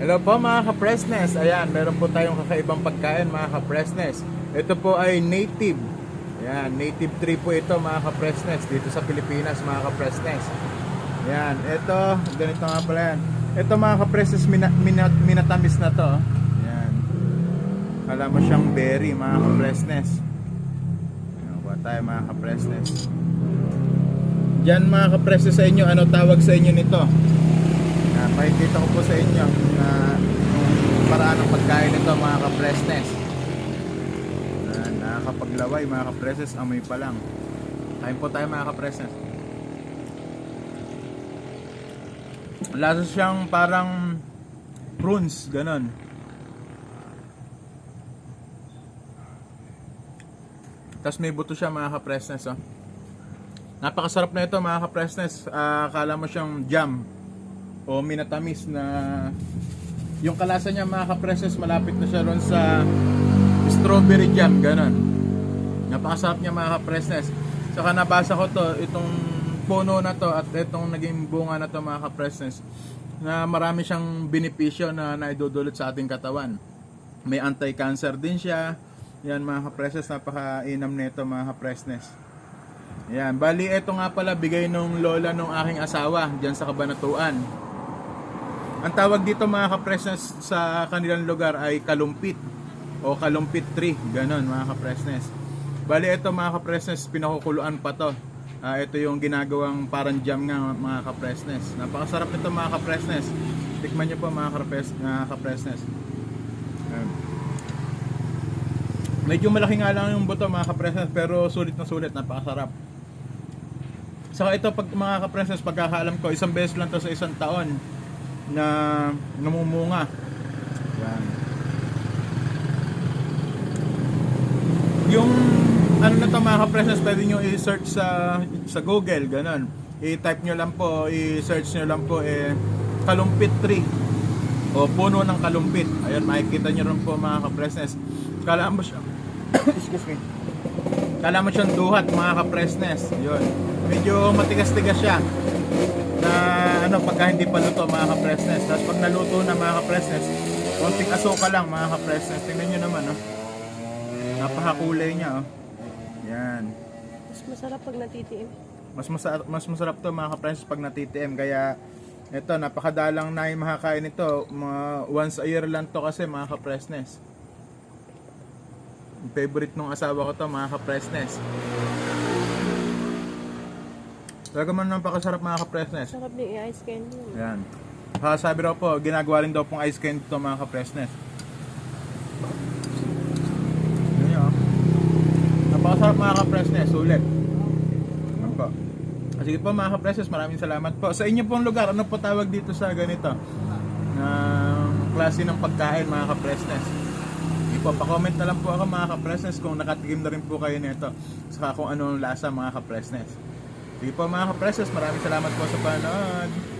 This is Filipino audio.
Hello po mga ka-Presness. Ayan, meron po tayong kakaibang pagkain mga ka-Presness. Ito po ay native. Ayan, native tree po ito mga ka-Presness dito sa Pilipinas mga ka-Presness. Ayan, ito, ganito nga pala yan. Ito mga ka-Presness, mina, mina- minatamis na to. Ayan. Kala mo siyang berry mga ka-Presness. Ayan, kuha tayo mga ka-Presness. Diyan mga ka-Presness sa inyo, ano tawag sa inyo nito? Uh, makikita ko po sa inyo na yung paraan ng pagkain nito mga ka-presness. Uh, nakakapaglaway mga ka-presness, amoy pa lang. Kain po tayo mga ka-presness. Lasa siyang parang prunes, ganon. Tapos may buto siya mga ka-presness. Oh. Napakasarap na ito mga ka-presness. Ah, akala mo siyang jam o minatamis na yung kalasa niya mga kapreses malapit na siya ron sa strawberry jam ganon napakasarap niya mga kapresnes saka nabasa ko to itong puno na to at itong naging bunga na to mga kapresnes na marami siyang benepisyo na naidudulot sa ating katawan. May anti-cancer din siya. Yan mga kapresnes napakainam nito mga kapresnes yan, bali ito nga pala bigay nung lola nung aking asawa diyan sa Kabanatuan. Ang tawag dito mga kapresnes sa kanilang lugar ay kalumpit o kalumpit tree, ganon mga kapresnes. Bali ito mga kapresnes, pinakukuluan pa to. Ah, ito yung ginagawang parang jam nga mga kapresnes. Napakasarap nito mga kapresnes. Tikman nyo po mga kapres, mga kapresnes. Ayan. Medyo malaki nga lang yung buto mga kapresnes pero sulit na sulit, napakasarap. Saka ito pag mga kapresnes, pagkakaalam ko, isang beses lang to sa isang taon na namumunga. Yan. Yung ano na to mga kapresnes, pwede nyo i-search sa sa Google, ganun. I-type nyo lang po, i-search nyo lang po eh, kalumpit tree o puno ng kalumpit. Ayun, makikita nyo rin po mga kapresnes. Kala mo siya, excuse me. Kala mo siyang duhat mga kapresnes. Yun. Medyo matigas-tigas siya na ano pagka hindi pa luto mga kapresnes. Tapos pag naluto na mga kapresnes, konting asukal lang mga kapresnes. Tingnan nyo naman oh. Napakakulay niya oh. Yan. Mas masarap pag natitiim. Mas masarap, mas masarap to mga kapresnes pag natitiim. Kaya ito, napakadalang na yung makakain ito. Mga once a year lang to kasi mga kapresnes. Yung Favorite nung asawa ko to mga kapresnes. Talaga man napakasarap mga kapresnes. Sarap din i-ice candy. Ayan. Ha, sabi raw po, ginagawa rin daw pong ice candy to mga kapresnes. Yan yun, oh. Napakasarap mga kapresnes, sulit. Ano po? Ah, Sige po mga kapresnes, maraming salamat po. Sa inyo pong lugar, ano po tawag dito sa ganito? Na klase ng pagkain mga kapresnes. Sige po, pa-comment na lang po ako mga kapresnes kung nakatikim na rin po kayo nito. Saka kung ano ang lasa mga kapresnes. Sige po mga kapresnes, maraming salamat po sa panood.